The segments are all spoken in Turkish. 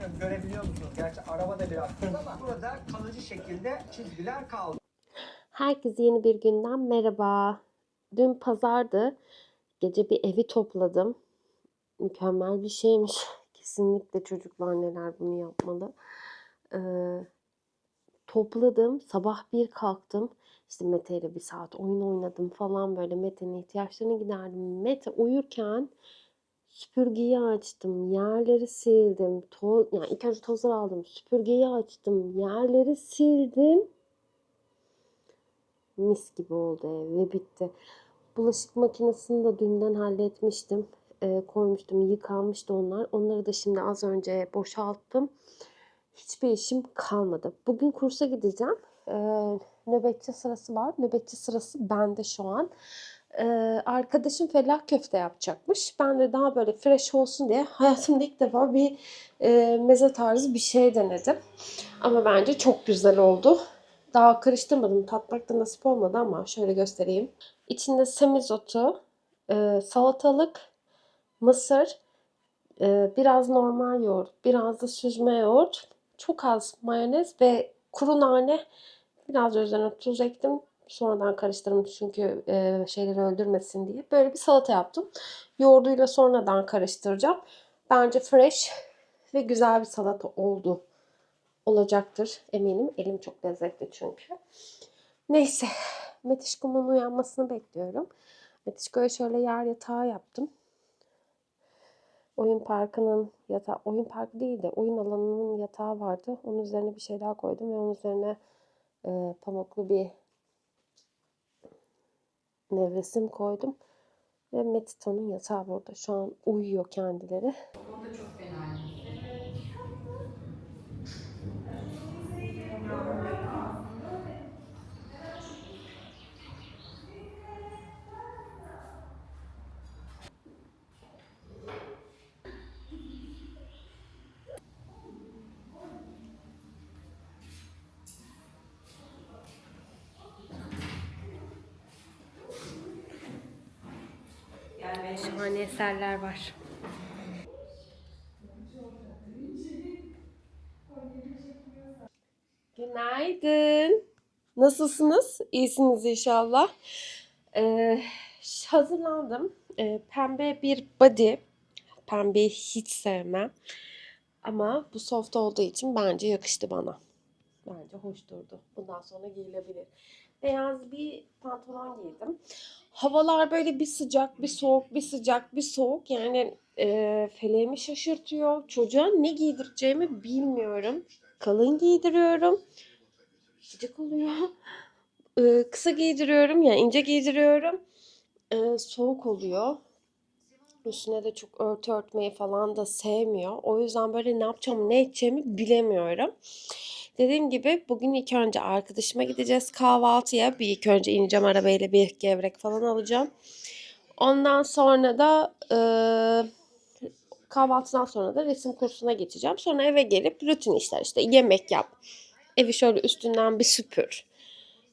Bilmiyorum görebiliyor musunuz? Gerçi arabada biraz ama burada kalıcı şekilde çizgiler kaldı. Herkese yeni bir günden merhaba. Dün pazardı. Gece bir evi topladım. Mükemmel bir şeymiş. Kesinlikle çocuklar neler bunu yapmalı. Ee, topladım. Sabah bir kalktım. İşte Mete ile bir saat oyun oynadım falan böyle. Mete'nin ihtiyaçlarını giderdim. Mete uyurken süpürgeyi açtım. Yerleri sildim. Toz, yani ilk önce tozları aldım. Süpürgeyi açtım. Yerleri sildim mis gibi oldu ev ve bitti. Bulaşık makinesini de dünden halletmiştim. Ee, koymuştum, yıkanmıştı onlar. Onları da şimdi az önce boşalttım. Hiçbir işim kalmadı. Bugün kursa gideceğim. Ee, nöbetçi sırası var. Nöbetçi sırası bende şu an. Arkadaşım fellah köfte yapacakmış. Ben de daha böyle fresh olsun diye hayatımda ilk defa bir meze tarzı bir şey denedim. Ama bence çok güzel oldu. Daha karıştırmadım. Tatmakta nasip olmadı ama şöyle göstereyim. İçinde semizotu, e, salatalık, mısır, biraz normal yoğurt, biraz da süzme yoğurt, çok az mayonez ve kuru nane. Biraz üzerine tuz ektim. Sonradan karıştırdım çünkü e, şeyleri öldürmesin diye. Böyle bir salata yaptım. Yoğurduyla sonradan karıştıracağım. Bence fresh ve güzel bir salata oldu olacaktır eminim. Elim çok lezzetli çünkü. Neyse. Metişko'mun uyanmasını bekliyorum. Metişko'ya şöyle yer yatağı yaptım. Oyun parkının yatağı, oyun parkı değil de oyun alanının yatağı vardı. Onun üzerine bir şey daha koydum ve onun üzerine e, pamuklu bir nevresim koydum. Ve Metito'nun yatağı burada. Şu an uyuyor kendileri. Şahane eserler var. Günaydın. Nasılsınız? İyisiniz inşallah. Ee, hazırlandım. Ee, pembe bir body. Pembeyi hiç sevmem. Ama bu soft olduğu için bence yakıştı bana. Bence hoş durdu. Bundan sonra giyilebilir. Beyaz bir pantolon giydim. Havalar böyle bir sıcak, bir soğuk, bir sıcak, bir soğuk. Yani e, feleğimi şaşırtıyor. Çocuğa ne giydireceğimi bilmiyorum. Kalın giydiriyorum. Sıcak oluyor. E, kısa giydiriyorum yani ince giydiriyorum. E, soğuk oluyor. Üstüne de çok örtü örtmeyi falan da sevmiyor. O yüzden böyle ne yapacağım, ne edeceğimi bilemiyorum. Dediğim gibi bugün ilk önce arkadaşıma gideceğiz kahvaltıya. Bir ilk önce ineceğim arabayla bir gevrek falan alacağım. Ondan sonra da e, kahvaltıdan sonra da resim kursuna geçeceğim. Sonra eve gelip rutin işler işte yemek yap. Evi şöyle üstünden bir süpür.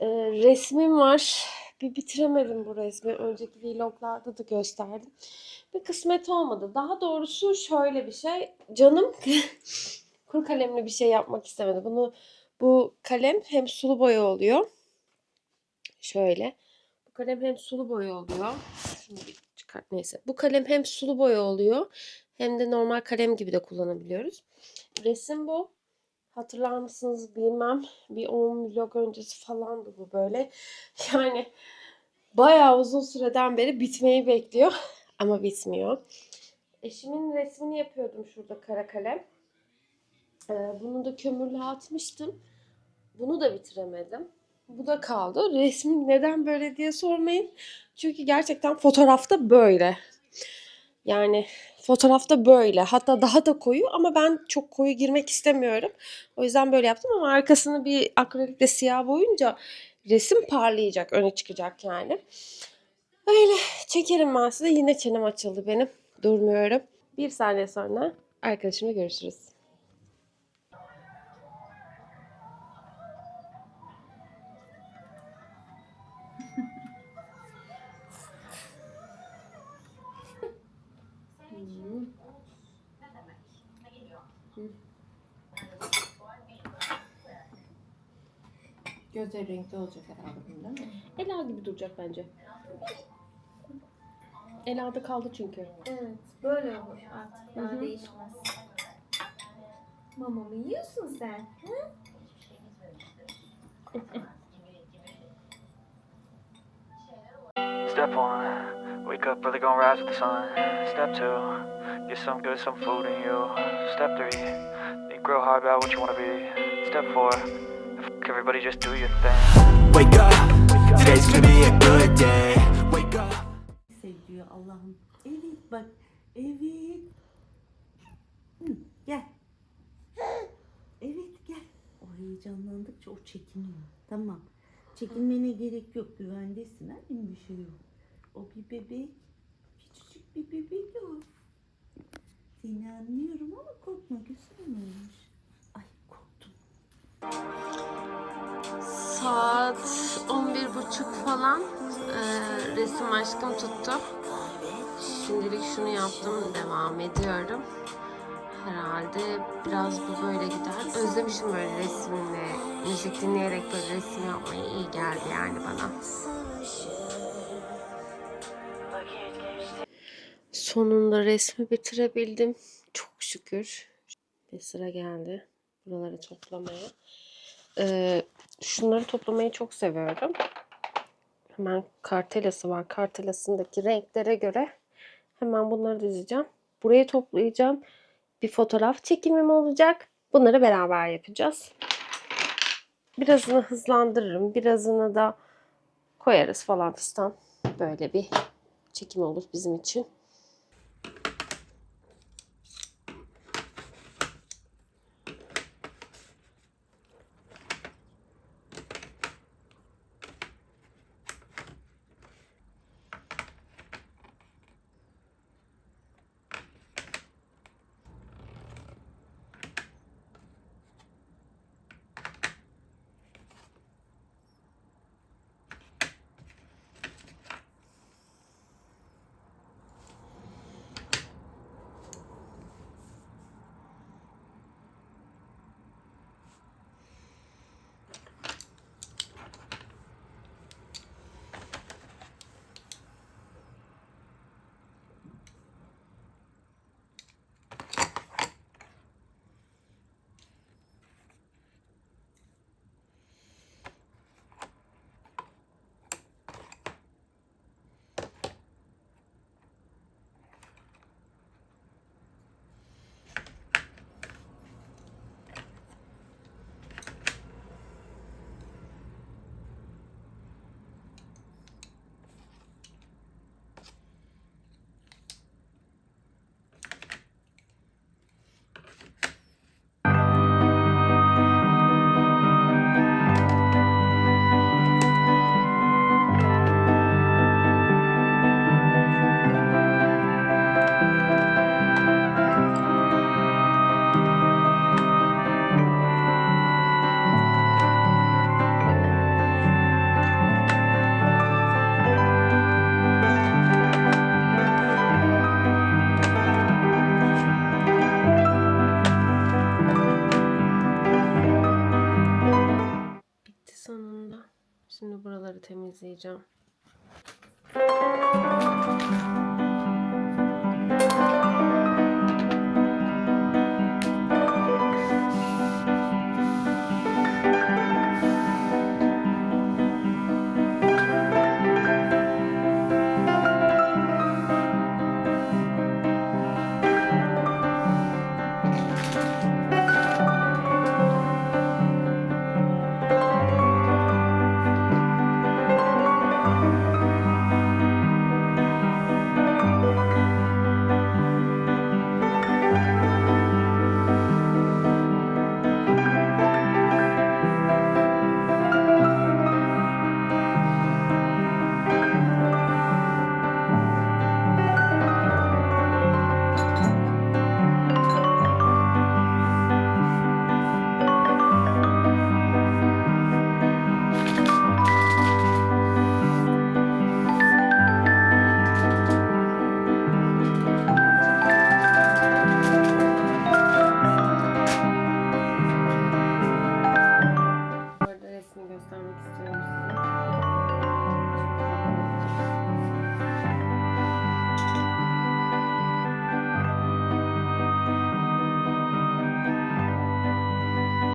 E, resmim var. Bir bitiremedim bu resmi. Önceki vloglarda da gösterdim. Bir kısmet olmadı. Daha doğrusu şöyle bir şey. Canım kuru kalemli bir şey yapmak istemedi. Bunu bu kalem hem sulu boya oluyor. Şöyle. Bu kalem hem sulu boya oluyor. Şunu bir çıkart neyse. Bu kalem hem sulu boya oluyor. Hem de normal kalem gibi de kullanabiliyoruz. Resim bu. Hatırlar mısınız bilmem. Bir 10 vlog öncesi falandı bu böyle. Yani bayağı uzun süreden beri bitmeyi bekliyor. Ama bitmiyor. Eşimin resmini yapıyordum şurada kara kalem. Ee, bunu da kömürlüğe atmıştım. Bunu da bitiremedim. Bu da kaldı. Resmin neden böyle diye sormayın. Çünkü gerçekten fotoğrafta böyle. Yani fotoğrafta böyle. Hatta daha da koyu ama ben çok koyu girmek istemiyorum. O yüzden böyle yaptım ama arkasını bir akrilikle siyah boyunca resim parlayacak, öne çıkacak yani. Öyle çekerim ben size. Yine çenem açıldı benim. Durmuyorum. Bir saniye sonra arkadaşımla görüşürüz. Gözleri renkli olacak herhalde bunun değil mi? Ela gibi duracak bence. Ela'da kaldı çünkü. Evet. Böyle olur artık. Daha Hı hı. değişmez. Mamamı yiyorsun sen. Step one, wake up early, gonna rise with the sun. Step two, get some good, some food in you. Step three, think real hard about what you wanna be. Step four, f- everybody just do your thing. Wake up, today's gonna be a good day. Wake up. sevdiği Allah'ım. Evet bak. Evet. Hı, gel. Evet gel. O heyecanlandıkça o çekiniyor. Tamam. Çekinmene gerek yok. Güvendesin ha. Bir şey yok. O bir bebek. Küçücük bir bebek o. Seni anlıyorum ama korkma. Güzel olmuş. Ay korktum. Saat 11.30 falan. Ee, resim aşkım tuttu. Şimdilik şunu yaptım. Devam ediyorum. Herhalde biraz bu böyle gider. Özlemişim böyle resimle, müzik dinleyerek böyle resim yapmayı iyi geldi yani bana. Sonunda resmi bitirebildim. Çok şükür. Bir sıra geldi. Buraları toplamaya. Ee, şunları toplamayı çok seviyorum. Hemen kartelası var. Kartelasındaki renklere göre hemen bunları dizeceğim. Burayı toplayacağım. Bir fotoğraf çekimim olacak. Bunları beraber yapacağız. Birazını hızlandırırım. Birazını da koyarız falan fistan. Böyle bir çekim olur bizim için. Bitti